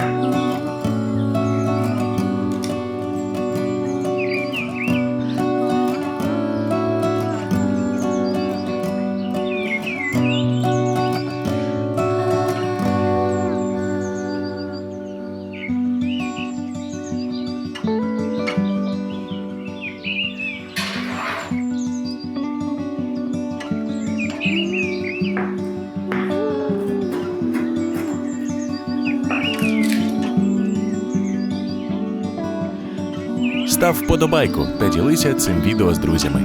you Став вподобайку та ділися цим відео з друзями.